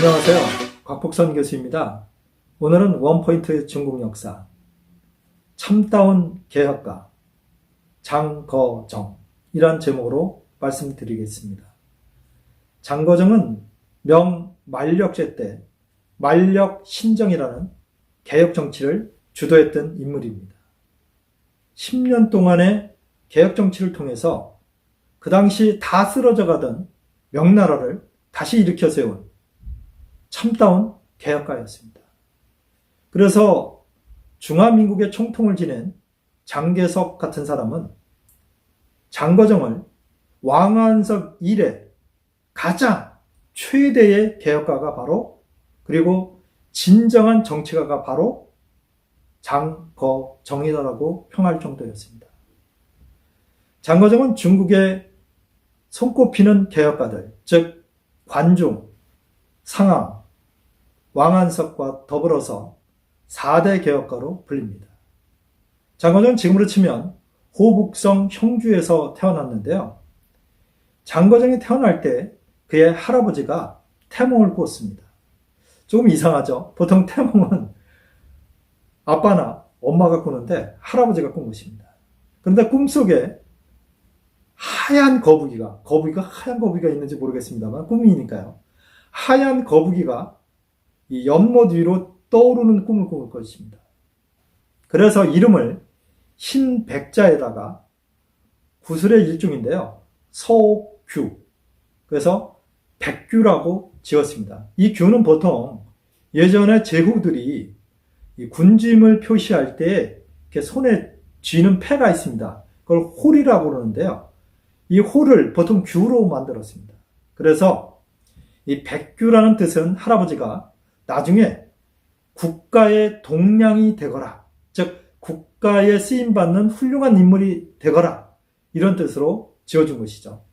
안녕하세요. 곽복선 교수입니다. 오늘은 원포인트 중국 역사 참다운 개혁가 장거정 이란 제목으로 말씀드리겠습니다. 장거정은 명 만력제 때 만력 신정이라는 개혁 정치를 주도했던 인물입니다. 10년 동안의 개혁 정치를 통해서 그 당시 다 쓰러져 가던 명나라를 다시 일으켜 세운 참다운 개혁가였습니다. 그래서 중화민국의 총통을 지낸 장계석 같은 사람은 장거정을 왕안석 이래 가장 최대의 개혁가가 바로 그리고 진정한 정치가가 바로 장거정이다라고 평할 정도였습니다. 장거정은 중국의 손꼽히는 개혁가들, 즉 관중, 상암, 왕안석과 더불어서 4대 개혁가로 불립니다. 장거정은 지금으로 치면 호북성 형주에서 태어났는데요. 장거정이 태어날 때 그의 할아버지가 태몽을 꾸었습니다. 조금 이상하죠? 보통 태몽은 아빠나 엄마가 꾸는데 할아버지가 꾼 것입니다. 그런데 꿈속에 하얀 거북이가, 거북이가 하얀 거북이가 있는지 모르겠습니다만 꿈이니까요. 하얀 거북이가 이 연못 위로 떠오르는 꿈을 꿀 것입니다. 그래서 이름을 흰 백자에다가 구슬의 일종인데요. 서규. 그래서 백규라고 지었습니다. 이 규는 보통 예전에 제후들이 군짐을 표시할 때 이렇게 손에 쥐는 패가 있습니다. 그걸 홀이라고 그러는데요. 이 홀을 보통 규로 만들었습니다. 그래서 이 백규라는 뜻은 할아버지가 나중에 국가의 동량이 되거라. 즉, 국가에 쓰임받는 훌륭한 인물이 되거라. 이런 뜻으로 지어준 것이죠.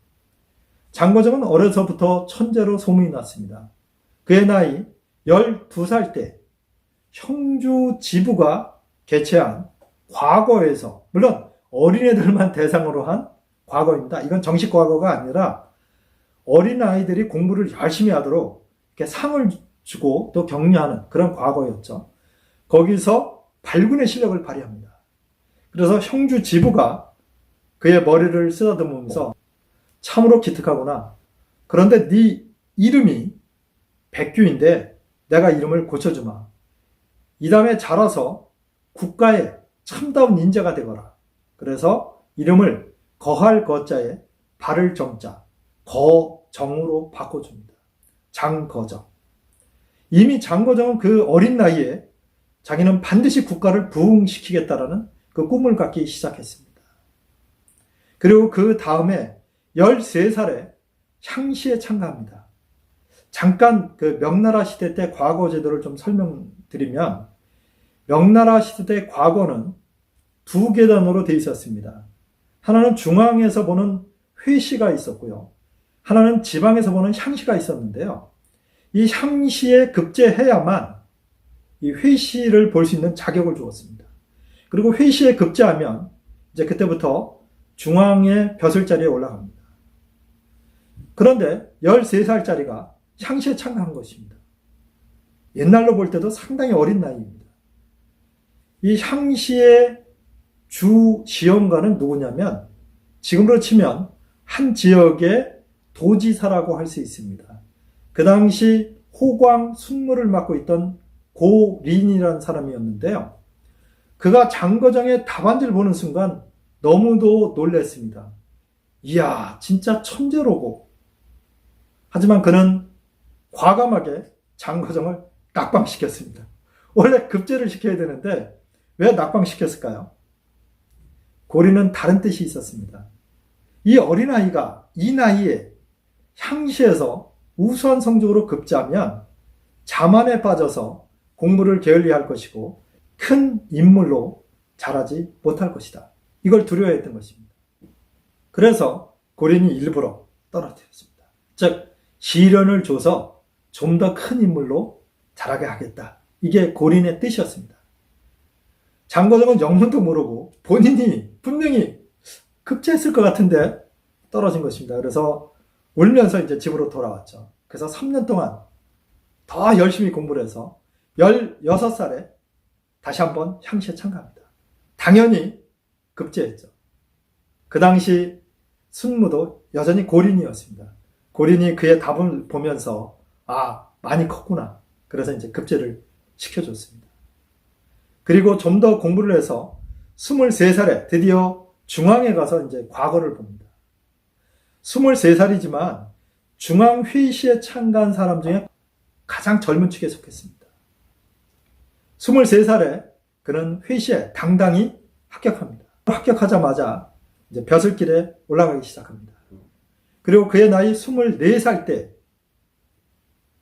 장거정은 어려서부터 천재로 소문이 났습니다. 그의 나이 12살 때 형주 지부가 개최한 과거에서, 물론 어린애들만 대상으로 한 과거입니다. 이건 정식 과거가 아니라 어린 아이들이 공부를 열심히 하도록 이렇게 상을 주고 또 격려하는 그런 과거였죠. 거기서 발군의 실력을 발휘합니다. 그래서 형주 지부가 그의 머리를 쓰다듬으면서 참으로 기특하구나. 그런데 네 이름이 백규인데 내가 이름을 고쳐주마. 이 다음에 자라서 국가의 참다운 인재가 되거라. 그래서 이름을 거할 거자에 발을 정자, 거정으로 바꿔줍니다. 장거정. 이미 장거정은 그 어린 나이에 자기는 반드시 국가를 부흥시키겠다라는 그 꿈을 갖기 시작했습니다. 그리고 그 다음에 13살에 향시에 참가합니다. 잠깐 그 명나라 시대 때 과거 제도를 좀 설명드리면 명나라 시대 때 과거는 두 계단으로 되어 있었습니다. 하나는 중앙에서 보는 회시가 있었고요. 하나는 지방에서 보는 향시가 있었는데요. 이 향시에 급제해야만 이 회시를 볼 수 있는 자격을 주었습니다. 그리고 회시에 급제하면 이제 그때부터 중앙의 벼슬 자리에 올라갑니다. 그런데 13살짜리가 향시에 참가한 것입니다. 옛날로 볼 때도 상당히 어린 나이입니다. 이 향시의 주 지원가는 누구냐면 지금으로 치면 한 지역의 도지사라고 할 수 있습니다. 그 당시 호광 순무를 맡고 있던 고린이라는 사람이었는데요. 그가 장거장의 답안지를 보는 순간 너무도 놀랐습니다. 이야, 진짜 천재로고. 하지만 그는 과감하게 장거정을 낙방시켰습니다. 원래 급제를 시켜야 되는데 왜 낙방시켰을까요? 고리는 다른 뜻이 있었습니다. 이 어린아이가 이 나이에 향시에서 우수한 성적으로 급제하면 자만에 빠져서 공부를 게을리할 것이고 큰 인물로 자라지 못할 것이다. 이걸 두려워했던 것입니다. 그래서 고린이 일부러 떨어뜨렸습니다. 즉 시련을 줘서 좀 더 큰 인물로 자라게 하겠다. 이게 고린의 뜻이었습니다. 장거정은 영문도 모르고 본인이 분명히 급제했을 것 같은데 떨어진 것입니다. 그래서 울면서 이제 집으로 돌아왔죠. 그래서 3년 동안 더 열심히 공부를 해서 16살에 다시 한번 향시에 참가합니다. 당연히 급제했죠. 그 당시 순무도 여전히 고린이었습니다. 고린이 그의 답을 보면서 아 많이 컸구나. 그래서 이제 급제를 시켜줬습니다. 그리고 좀 더 공부를 해서 23살에 드디어 중앙에 가서 이제 과거를 봅니다. 23살이지만 중앙회의시에 참가한 사람 중에 가장 젊은 축에 속했습니다. 23살에 그는 회시에 당당히 합격합니다. 합격하자마자 이제 벼슬길에 올라가기 시작합니다. 그리고 그의 나이 24살 때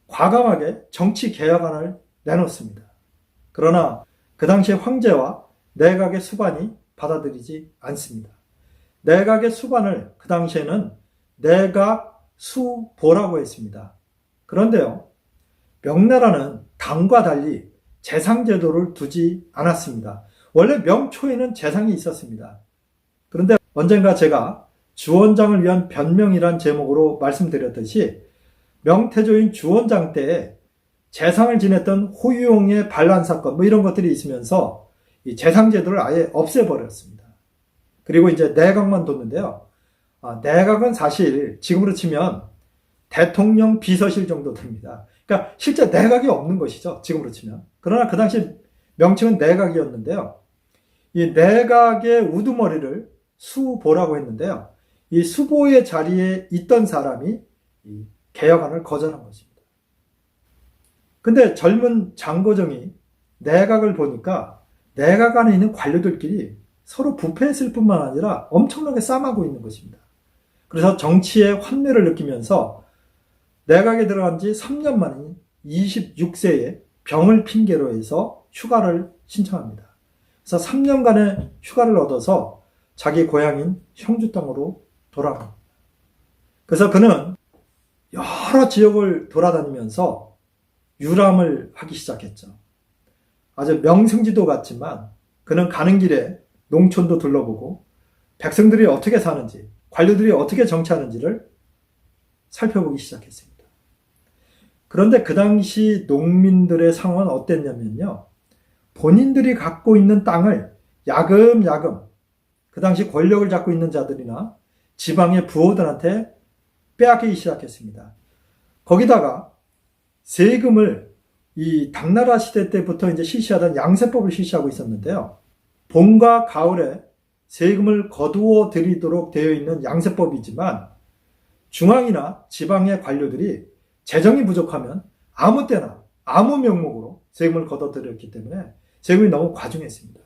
과감하게 정치 개혁안을 내놓습니다. 그러나 그 당시에 황제와 내각의 수반이 받아들이지 않습니다. 내각의 수반을 그 당시에는 내각 수보라고 했습니다. 그런데요, 명나라는 당과 달리 재상제도를 두지 않았습니다. 원래 명초에는 재상이 있었습니다. 그런데 언젠가 제가 주원장을 위한 변명이란 제목으로 말씀드렸듯이 명태조인 주원장 때에 재상을 지냈던 호유용의 반란 사건 뭐 이런 것들이 있으면서 이 재상제도를 아예 없애버렸습니다. 그리고 이제 내각만 뒀는데요. 아, 내각은 사실 지금으로 치면 대통령 비서실 정도 됩니다. 그러니까 실제 내각이 없는 것이죠. 지금으로 치면. 그러나 그 당시 명칭은 내각이었는데요. 이 내각의 우두머리를 수보라고 했는데요. 이 수보의 자리에 있던 사람이 이 개혁안을 거절한 것입니다. 근데 젊은 장고정이 내각을 보니까 내각 안에 있는 관료들끼리 서로 부패했을 뿐만 아니라 엄청나게 싸마고 있는 것입니다. 그래서 정치의 환멸을 느끼면서 내각에 들어간 지 3년 만인 26세에 병을 핑계로 해서 휴가를 신청합니다. 그래서 3년간의 휴가를 얻어서 자기 고향인 형주 땅으로 돌아갑니다. 그래서 그는 여러 지역을 돌아다니면서 유람을 하기 시작했죠. 아주 명승지도 같지만 그는 가는 길에 농촌도 둘러보고 백성들이 어떻게 사는지, 관료들이 어떻게 정치하는지를 살펴보기 시작했습니다. 그런데 그 당시 농민들의 상황은 어땠냐면요. 본인들이 갖고 있는 땅을 야금야금 그 당시 권력을 잡고 있는 자들이나 지방의 부호들한테 빼앗기기 시작했습니다. 거기다가 세금을 이 당나라 시대 때부터 이제 실시하던 양세법을 실시하고 있었는데요. 봄과 가을에 세금을 거두어 드리도록 되어 있는 양세법이지만 중앙이나 지방의 관료들이 재정이 부족하면 아무 때나 아무 명목으로 세금을 걷어들였기 때문에 세금이 너무 과중했습니다.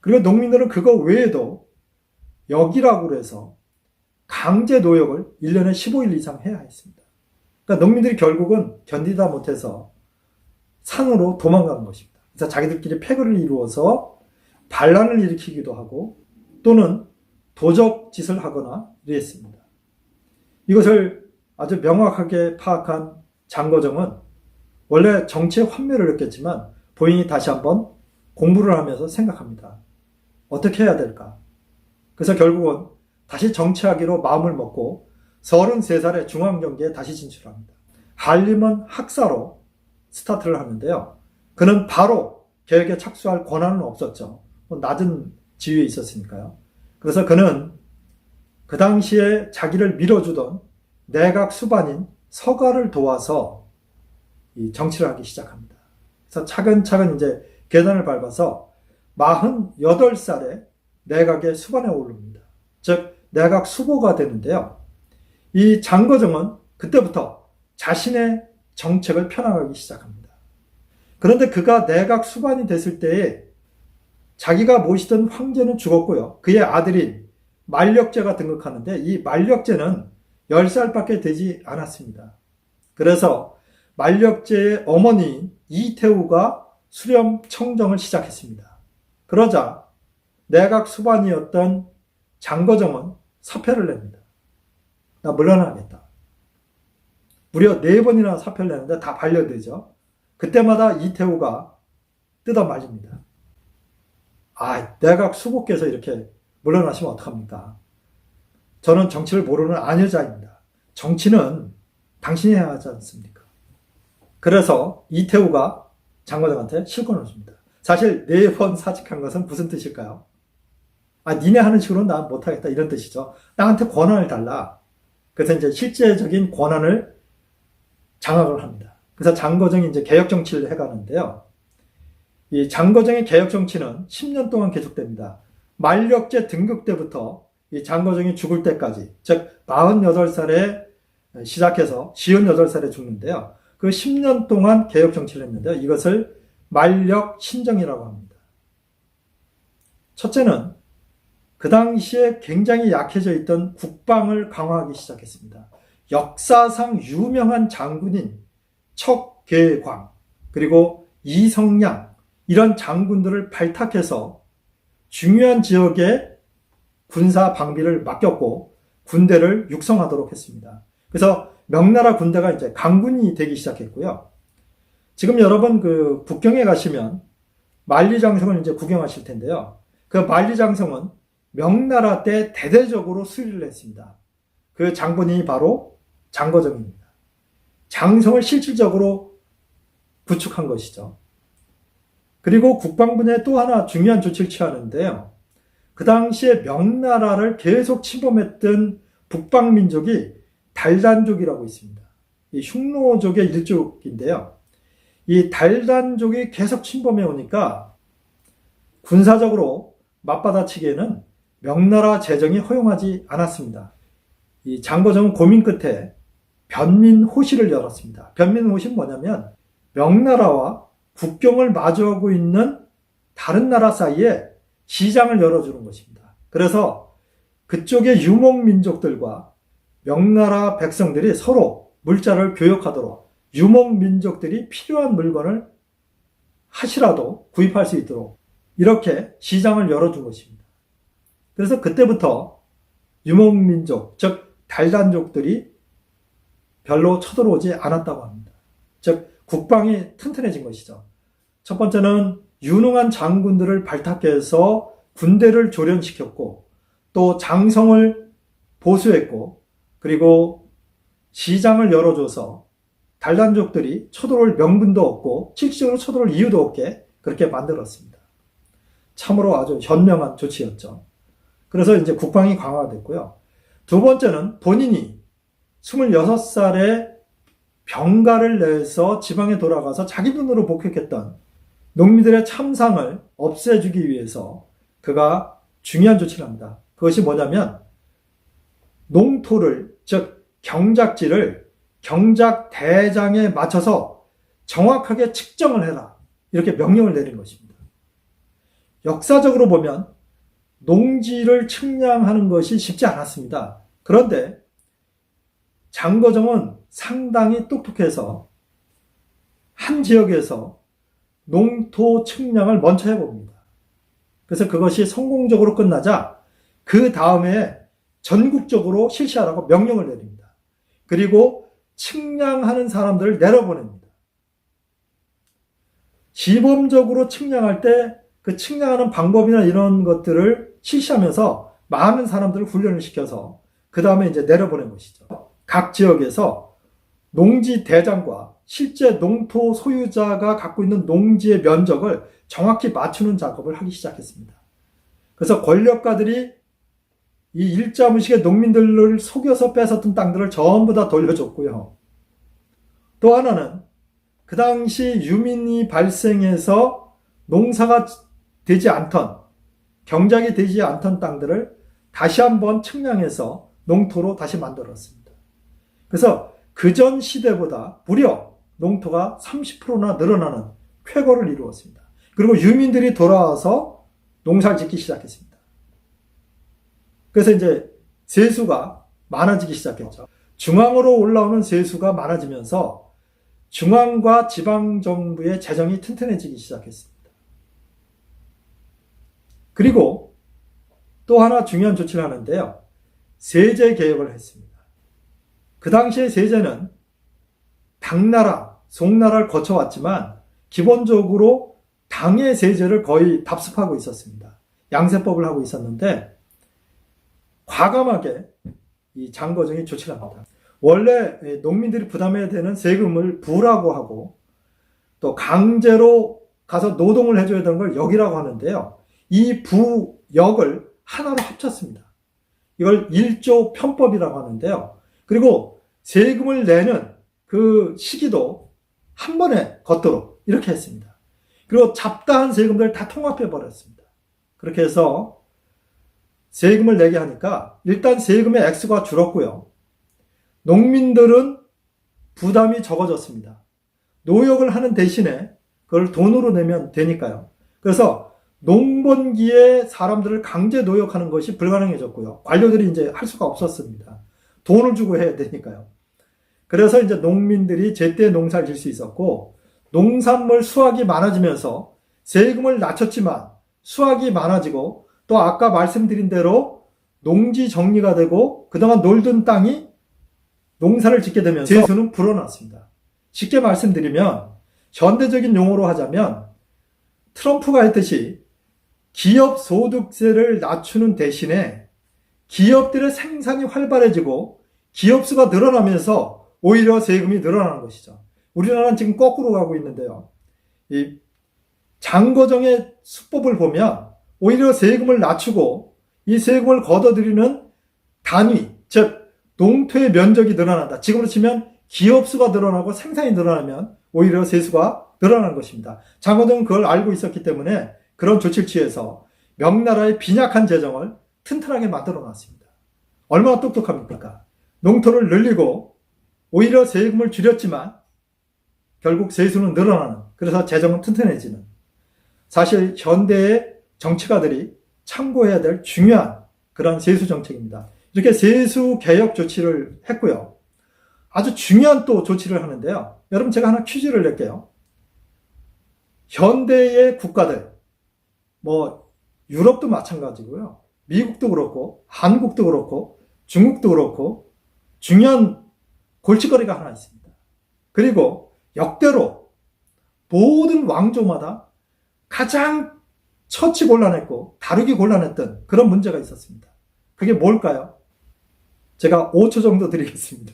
그리고 농민들은 그거 외에도 역이라고 해서 강제 노역을 1년에 15일 이상 해야 했습니다. 그러니까 농민들이 결국은 견디다 못해서 산으로 도망가는 것입니다. 그래서 자기들끼리 패거를 이루어서 반란을 일으키기도 하고 또는 도적 짓을 하거나 이랬습니다. 이것을 아주 명확하게 파악한 장거정은 원래 정치의 환멸을 느꼈지만 본인이 다시 한번 공부를 하면서 생각합니다. 어떻게 해야 될까? 그래서 결국은 다시 정치하기로 마음을 먹고 33살에 중앙경제에 다시 진출합니다. 한림은 학사로 스타트를 하는데요. 그는 바로 계획에 착수할 권한은 없었죠. 뭐 낮은 지위에 있었으니까요. 그래서 그는 그 당시에 자기를 밀어주던 내각 수반인 서가를 도와서 이 정치를 하기 시작합니다. 그래서 차근차근 이제 계단을 밟아서 48살에 내각의 수반에 오릅니다. 즉, 내각 수보가 되는데요. 이 장거정은 그때부터 자신의 정책을 펴나가기 시작합니다. 그런데 그가 내각 수반이 됐을 때에 자기가 모시던 황제는 죽었고요. 그의 아들인 만력제가 등극하는데 이 만력제는 10살밖에 되지 않았습니다. 그래서 만력제의 어머니인 이태우가 수렴 청정을 시작했습니다. 그러자 내각 수반이었던 장거정은 사표를 냅니다. 나 물러나겠다. 무려 네 번이나 사표를 내는데 다 반려되죠. 그때마다 이태우가 뜯어 말립니다. 아, 내각 수복께서 이렇게 물러나시면 어떡합니까? 저는 정치를 모르는 아녀자입니다. 정치는 당신이 해야 하지 않습니까? 그래서 이태우가 장거장한테 실권을 줍니다. 사실 네 번 사직한 것은 무슨 뜻일까요? 아, 니네 하는 식으로는 나 못하겠다. 이런 뜻이죠. 나한테 권한을 달라. 그래서 이제 실제적인 권한을 장악을 합니다. 그래서 장거정이 이제 개혁 정치를 해가는데요. 이 장거정의 개혁 정치는 10년 동안 계속됩니다. 만력제 등극 때부터 이 장거정이 죽을 때까지, 즉 48살에 시작해서 58살에 죽는데요. 그 10년 동안 개혁 정치를 했는데요. 이것을 만력 신정이라고 합니다. 첫째는 그 당시에 굉장히 약해져 있던 국방을 강화하기 시작했습니다. 역사상 유명한 장군인 척계광 그리고 이성량 이런 장군들을 발탁해서 중요한 지역에 군사 방비를 맡겼고 군대를 육성하도록 했습니다. 그래서 명나라 군대가 이제 강군이 되기 시작했고요. 지금 여러분 그 북경에 가시면 만리장성을 이제 구경하실 텐데요. 그 만리장성은 명나라 때 대대적으로 수리를 했습니다. 그 장군이 바로 장거정입니다. 장성을 실질적으로 구축한 것이죠. 그리고 국방부에 또 하나 중요한 조치를 취하는데요. 그 당시에 명나라를 계속 침범했던 북방 민족이 달단족이라고 있습니다. 이 흉노족의 일족인데요. 이 달단족이 계속 침범해 오니까 군사적으로 맞받아치기에는 명나라 재정이 허용하지 않았습니다. 이 장거정은 고민 끝에 변민호시를 열었습니다. 변민호시는 뭐냐면 명나라와 국경을 마주하고 있는 다른 나라 사이에 시장을 열어주는 것입니다. 그래서 그쪽의 유목민족들과 명나라 백성들이 서로 물자를 교역하도록 유목민족들이 필요한 물건을 하시라도 구입할 수 있도록 이렇게 시장을 열어준 것입니다. 그래서 그때부터 유목민족, 즉 달단족들이 별로 쳐들어오지 않았다고 합니다. 즉 국방이 튼튼해진 것이죠. 첫 번째는 유능한 장군들을 발탁해서 군대를 조련시켰고 또 장성을 보수했고 그리고 시장을 열어줘서 달란족들이 쳐들어올 명분도 없고 실질적으로 쳐들어올 이유도 없게 그렇게 만들었습니다. 참으로 아주 현명한 조치였죠. 그래서 이제 국방이 강화됐고요. 두 번째는 본인이 26살에 병가를 내서 지방에 돌아가서 자기 돈으로 복획했던 농민들의 참상을 없애주기 위해서 그가 중요한 조치를 합니다. 그것이 뭐냐면 농토를 즉 경작지를 경작 대장에 맞춰서 정확하게 측정을 해라 이렇게 명령을 내린 것입니다. 역사적으로 보면 농지를 측량하는 것이 쉽지 않았습니다. 그런데 장거정은 상당히 똑똑해서 한 지역에서 농토 측량을 먼저 해봅니다. 그래서 그것이 성공적으로 끝나자 그 다음에 전국적으로 실시하라고 명령을 내립니다. 그리고 측량하는 사람들을 내려보냅니다. 시범적으로 측량할 때 그 측량하는 방법이나 이런 것들을 실시하면서 많은 사람들을 훈련을 시켜서 그 다음에 이제 내려보낸 것이죠. 각 지역에서 농지 대장과 실제 농토 소유자가 갖고 있는 농지의 면적을 정확히 맞추는 작업을 하기 시작했습니다. 그래서 권력가들이 이 일자 무식의 농민들을 속여서 뺏었던 땅들을 전부 다 돌려줬고요. 또 하나는 그 당시 유민이 발생해서 농사가 되지 않던 경작이 되지 않던 땅들을 다시 한번 측량해서 농토로 다시 만들었습니다. 그래서 그 전 시대보다 무려 농토가 30%나 늘어나는 쾌거를 이루었습니다. 그리고 유민들이 돌아와서 농사를 짓기 시작했습니다. 그래서 이제 세수가 많아지기 시작했죠. 중앙으로 올라오는 세수가 많아지면서 중앙과 지방 정부의 재정이 튼튼해지기 시작했습니다. 그리고 또 하나 중요한 조치를 하는데요. 세제 개혁을 했습니다. 그 당시에 세제는 당나라, 송나라를 거쳐왔지만 기본적으로 당의 세제를 거의 답습하고 있었습니다. 양세법을 하고 있었는데 과감하게 이 장거정이 조치를 합니다. 원래 농민들이 부담해야 되는 세금을 부라고 하고 또 강제로 가서 노동을 해줘야 되는 걸 역이라고 하는데요. 이 부역을 하나로 합쳤습니다. 이걸 1조 편법이라고 하는데요. 그리고 세금을 내는 그 시기도 한 번에 걷도록 이렇게 했습니다. 그리고 잡다한 세금들을 다 통합해 버렸습니다. 그렇게 해서 세금을 내게 하니까 일단 세금의 액수가 줄었고요. 농민들은 부담이 적어졌습니다. 노역을 하는 대신에 그걸 돈으로 내면 되니까요. 그래서 농번기에 사람들을 강제 노역하는 것이 불가능해졌고요. 관료들이 이제 할 수가 없었습니다. 돈을 주고 해야 되니까요. 그래서 이제 농민들이 제때 농사를 질 수 있었고, 농산물 수확이 많아지면서 세금을 낮췄지만 수확이 많아지고, 또 아까 말씀드린 대로 농지 정리가 되고, 그동안 놀던 땅이 농사를 짓게 되면서 세수는 불어났습니다. 쉽게 말씀드리면, 현대적인 용어로 하자면, 트럼프가 했듯이 기업 소득세를 낮추는 대신에 기업들의 생산이 활발해지고 기업 수가 늘어나면서 오히려 세금이 늘어나는 것이죠. 우리나라는 지금 거꾸로 가고 있는데요. 이 장거정의 수법을 보면 오히려 세금을 낮추고 이 세금을 걷어들이는 단위, 즉 농토의 면적이 늘어난다. 지금으로 치면 기업 수가 늘어나고 생산이 늘어나면 오히려 세수가 늘어나는 것입니다. 장거정은 그걸 알고 있었기 때문에 그런 조치를 취해서 명나라의 빈약한 재정을 튼튼하게 만들어 놨습니다. 얼마나 똑똑합니까? 농토를 늘리고 오히려 세금을 줄였지만 결국 세수는 늘어나는 그래서 재정은 튼튼해지는 사실 현대의 정치가들이 참고해야 될 중요한 그런 세수 정책입니다. 이렇게 세수 개혁 조치를 했고요. 아주 중요한 또 조치를 하는데요. 여러분 제가 하나 퀴즈를 낼게요. 현대의 국가들 뭐 유럽도 마찬가지고요. 미국도 그렇고 한국도 그렇고 중국도 그렇고 중요한 골칫거리가 하나 있습니다. 그리고 역대로 모든 왕조마다 가장 처치 곤란했고 다루기 곤란했던 그런 문제가 있었습니다. 그게 뭘까요? 제가 5초 정도 드리겠습니다.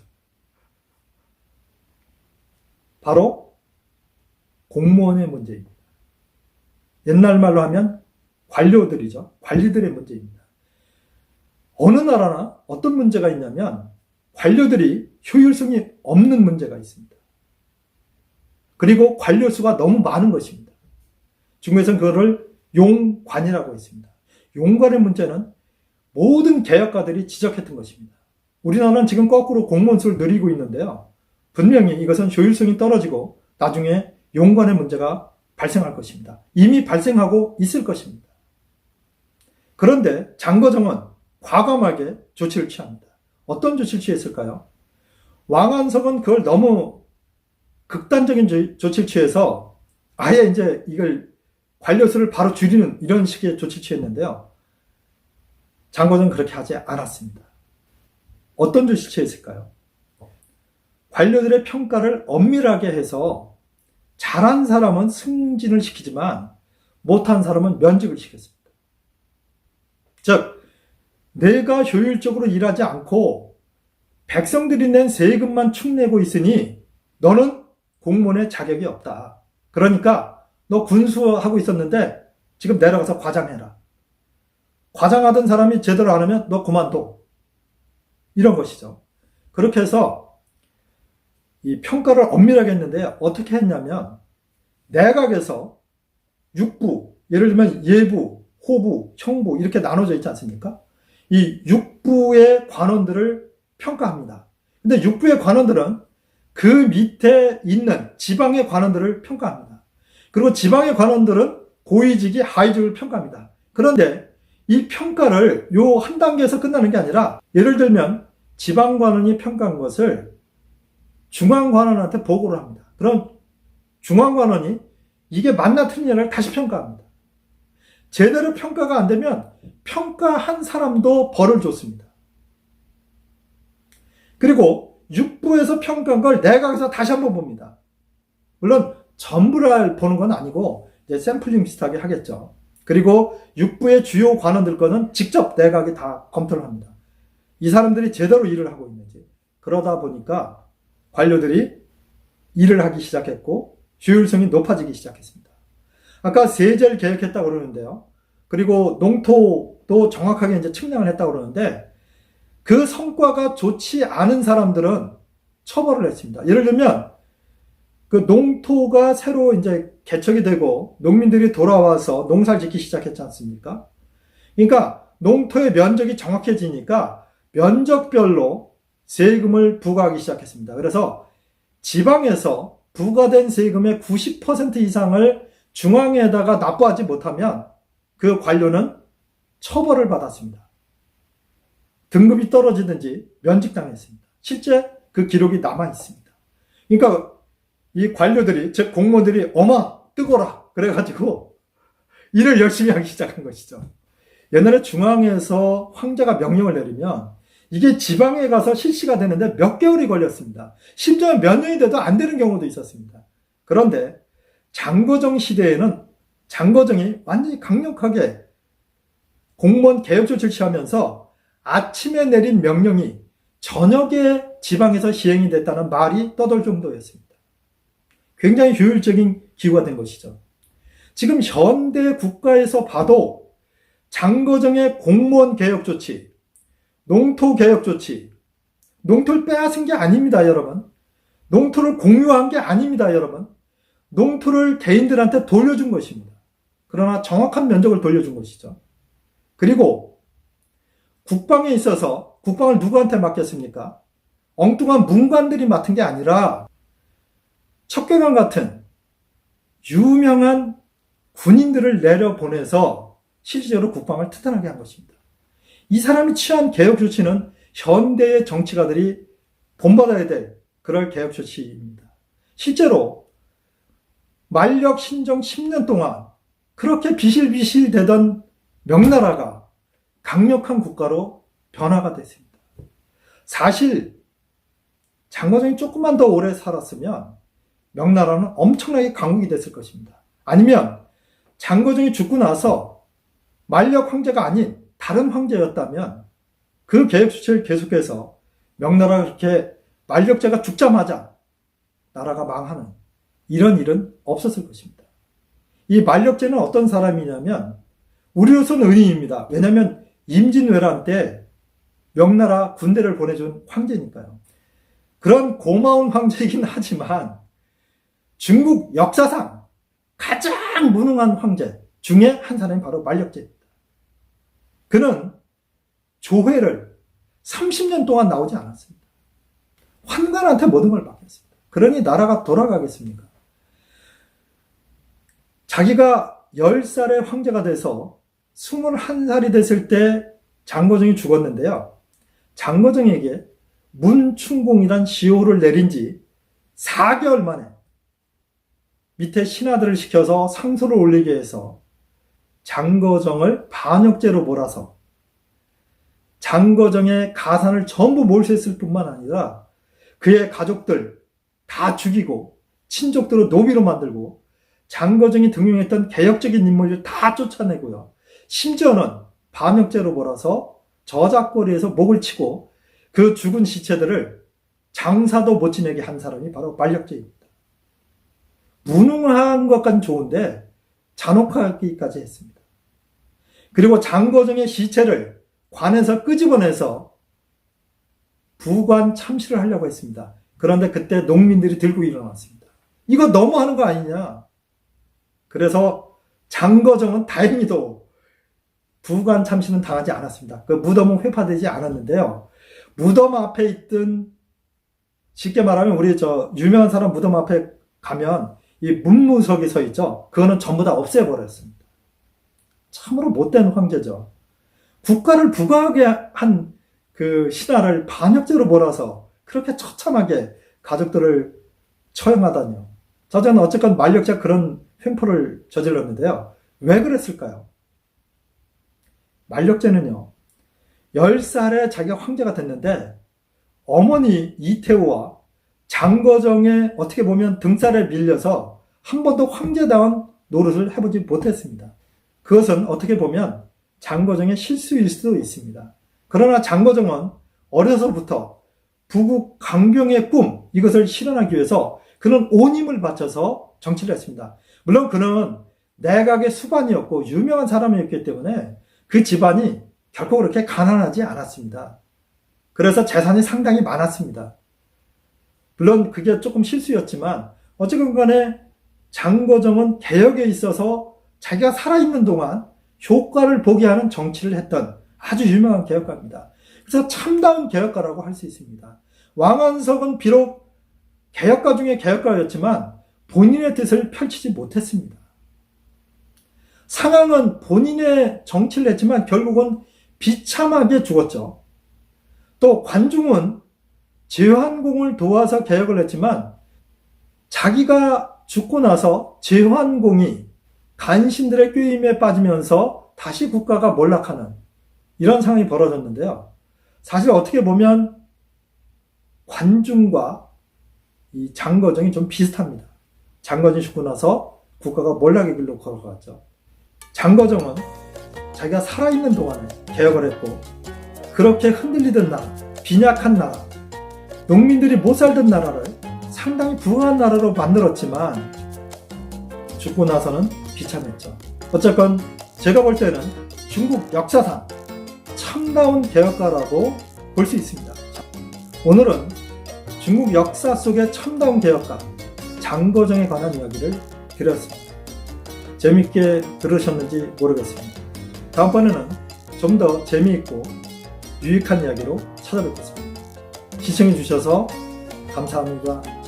바로 공무원의 문제입니다. 옛날 말로 하면 관료들이죠. 관리들의 문제입니다. 어느 나라나 어떤 문제가 있냐면 관료들이 효율성이 없는 문제가 있습니다. 그리고 관료 수가 너무 많은 것입니다. 중국에서는 그거를 용관이라고 했습니다. 용관의 문제는 모든 개혁가들이 지적했던 것입니다. 우리나라는 지금 거꾸로 공무원 수를 늘리고 있는데요. 분명히 이것은 효율성이 떨어지고 나중에 용관의 문제가 발생할 것입니다. 이미 발생하고 있을 것입니다. 그런데 장거정은 과감하게 조치를 취합니다. 어떤 조치를 취했을까요? 왕한석은 그걸 너무 극단적인 조치를 취해서 아예 이제 이걸 관료수를 바로 줄이는 이런 식의 조치를 취했는데요. 장거정은 그렇게 하지 않았습니다. 어떤 조치를 취했을까요? 관료들의 평가를 엄밀하게 해서 잘한 사람은 승진을 시키지만 못한 사람은 면직을 시켰습니다. 즉, 내가 효율적으로 일하지 않고 백성들이 낸 세금만 축내고 있으니 너는 공무원의 자격이 없다. 그러니까 너 군수하고 있었는데 지금 내려가서 과장해라. 과장하던 사람이 제대로 안 하면 너 그만둬. 이런 것이죠. 그렇게 해서 이 평가를 엄밀하게 했는데 어떻게 했냐면 내각에서 육부, 예를 들면 예부, 호부, 형부 이렇게 나눠져 있지 않습니까? 이 육부의 관원들을 평가합니다. 근데 육부의 관원들은 그 밑에 있는 지방의 관원들을 평가합니다. 그리고 지방의 관원들은 고위직이 하위직을 평가합니다. 그런데 이 평가를 요 한 단계에서 끝나는 게 아니라 예를 들면 지방 관원이 평가한 것을 중앙 관원한테 보고를 합니다. 그럼 중앙 관원이 이게 맞나 틀리냐를 다시 평가합니다. 제대로 평가가 안 되면 평가한 사람도 벌을 줬습니다. 그리고 육부에서 평가한 걸 내각에서 다시 한번 봅니다. 물론 전부를 보는 건 아니고 이제 샘플링 비슷하게 하겠죠. 그리고 육부의 주요 관원들 거는 직접 내각이 다 검토를 합니다. 이 사람들이 제대로 일을 하고 있는지 그러다 보니까 관료들이 일을 하기 시작했고 효율성이 높아지기 시작했습니다. 아까 세제를 개혁했다고 그러는데요. 그리고 농토도 정확하게 이제 측량을 했다고 그러는데 그 성과가 좋지 않은 사람들은 처벌을 했습니다. 예를 들면 그 농토가 새로 이제 개척이 되고 농민들이 돌아와서 농사를 짓기 시작했지 않습니까? 그러니까 농토의 면적이 정확해지니까 면적별로 세금을 부과하기 시작했습니다. 그래서 지방에서 부과된 세금의 90% 이상을 중앙에다가 납부하지 못하면 그 관료는 처벌을 받았습니다. 등급이 떨어지든지 면직당했습니다. 실제 그 기록이 남아 있습니다. 그러니까 이 관료들이 즉 공무원들이 어마 뜨거라 그래가지고 일을 열심히 하기 시작한 것이죠. 옛날에 중앙에서 황제가 명령을 내리면 이게 지방에 가서 실시가 되는데 몇 개월이 걸렸습니다. 심지어 몇 년이 돼도 안 되는 경우도 있었습니다. 그런데 장거정 시대에는 장거정이 완전히 강력하게 공무원 개혁 조치를 취하면서 아침에 내린 명령이 저녁에 지방에서 시행이 됐다는 말이 떠돌 정도였습니다. 굉장히 효율적인 기구가 된 것이죠. 지금 현대 국가에서 봐도 장거정의 공무원 개혁 조치, 농토 개혁 조치, 농토를 빼앗은 게 아닙니다, 여러분. 농토를 공유한 게 아닙니다, 여러분. 농토를 개인들한테 돌려준 것입니다. 그러나 정확한 면적을 돌려준 것이죠. 그리고 국방에 있어서 국방을 누구한테 맡겼습니까? 엉뚱한 문관들이 맡은 게 아니라 척계관 같은 유명한 군인들을 내려보내서 실질적으로 국방을 튼튼하게 한 것입니다. 이 사람이 취한 개혁 조치는 현대의 정치가들이 본받아야 될 그럴 개혁 조치입니다. 실제로 만력 신정 10년 동안 그렇게 비실비실 되던 명나라가 강력한 국가로 변화가 됐습니다. 사실 장거정이 조금만 더 오래 살았으면 명나라는 엄청나게 강국이 됐을 것입니다. 아니면 장거정이 죽고 나서 만력 황제가 아닌 다른 황제였다면 그 개혁 조치를 계속해서 명나라가 그렇게 만력제가 죽자마자 나라가 망하는 이런 일은 없었을 것입니다. 이 만력제는 어떤 사람이냐면 우리로서는 은인입니다. 왜냐하면 임진왜란 때 명나라 군대를 보내준 황제니까요. 그런 고마운 황제이긴 하지만 중국 역사상 가장 무능한 황제 중에 한 사람이 바로 만력제입니다. 그는 조회를 30년 동안 나오지 않았습니다. 환관한테 모든 걸 맡겼습니다. 그러니 나라가 돌아가겠습니까? 자기가 10살의 황제가 돼서 21살이 됐을 때 장거정이 죽었는데요. 장거정에게 문충공이란 시호를 내린 지 4개월 만에 밑에 신하들을 시켜서 상소를 올리게 해서 장거정을 반역죄로 몰아서 장거정의 가산을 전부 몰수했을 뿐만 아니라 그의 가족들 다 죽이고 친족들을 노비로 만들고 장거정이 등용했던 개혁적인 인물들 다 쫓아내고요. 심지어는 반역죄로 몰아서 저작거리에서 목을 치고 그 죽은 시체들을 장사도 못 지내게 한 사람이 바로 만력죄입니다. 무능한 것까지 좋은데 잔혹하기까지 했습니다. 그리고 장거정의 시체를 관에서 끄집어내서 부관 참시를 하려고 했습니다. 그런데 그때 농민들이 들고 일어났습니다. 이거 너무하는 거 아니냐? 그래서 장거정은 다행히도 부관 참시는 당하지 않았습니다. 그 무덤은 회파되지 않았는데요. 무덤 앞에 있던 쉽게 말하면 우리 저 유명한 사람 무덤 앞에 가면 이 문무석이 서 있죠. 그거는 전부 다 없애버렸습니다. 참으로 못된 황제죠. 국가를 부강하게 한 그 신하를 반역죄로 몰아서 그렇게 처참하게 가족들을 처형하다니요. 저자는 어쨌건 만력자 그런 횡포를 저질렀는데요. 왜 그랬을까요? 만력제는요, 10살에 자기가 황제가 됐는데, 어머니 이태우와 장거정의 어떻게 보면 등살에 밀려서 한 번도 황제다운 노릇을 해보지 못했습니다. 그것은 어떻게 보면 장거정의 실수일 수도 있습니다. 그러나 장거정은 어려서부터 부국 강병의 꿈 이것을 실현하기 위해서 그는 온 힘을 바쳐서 정치를 했습니다. 물론 그는 내각의 수반이었고 유명한 사람이었기 때문에 그 집안이 결코 그렇게 가난하지 않았습니다. 그래서 재산이 상당히 많았습니다. 물론 그게 조금 실수였지만 어쨌든 간에 장거정은 개혁에 있어서 자기가 살아있는 동안 효과를 보게 하는 정치를 했던 아주 유명한 개혁가입니다. 그래서 참다운 개혁가라고 할 수 있습니다. 왕한석은 비록 개혁가 중에 개혁가였지만 본인의 뜻을 펼치지 못했습니다. 상황은 본인의 정치를 했지만 결국은 비참하게 죽었죠. 또 관중은 제환공을 도와서 개혁을 했지만 자기가 죽고 나서 제환공이 간신들의 꾀임에 빠지면서 다시 국가가 몰락하는 이런 상황이 벌어졌는데요. 사실 어떻게 보면 관중과 이 장거정이 좀 비슷합니다. 장거정이 죽고 나서 국가가 몰락의 길로 걸어갔죠. 장거정은 자기가 살아있는 동안에 개혁을 했고 그렇게 흔들리던 나라, 빈약한 나라, 농민들이 못 살던 나라를 상당히 부강한 나라로 만들었지만 죽고 나서는 비참했죠. 어쨌건 제가 볼 때는 중국 역사상 참다운 개혁가라고 볼 수 있습니다. 오늘은 중국 역사 속의 참다운 개혁가 장거정에 관한 이야기를 드렸습니다. 재밌게 들으셨는지 모르겠습니다. 다음번에는 좀 더 재미있고 유익한 이야기로 찾아뵙겠습니다. 시청해 주셔서 감사합니다.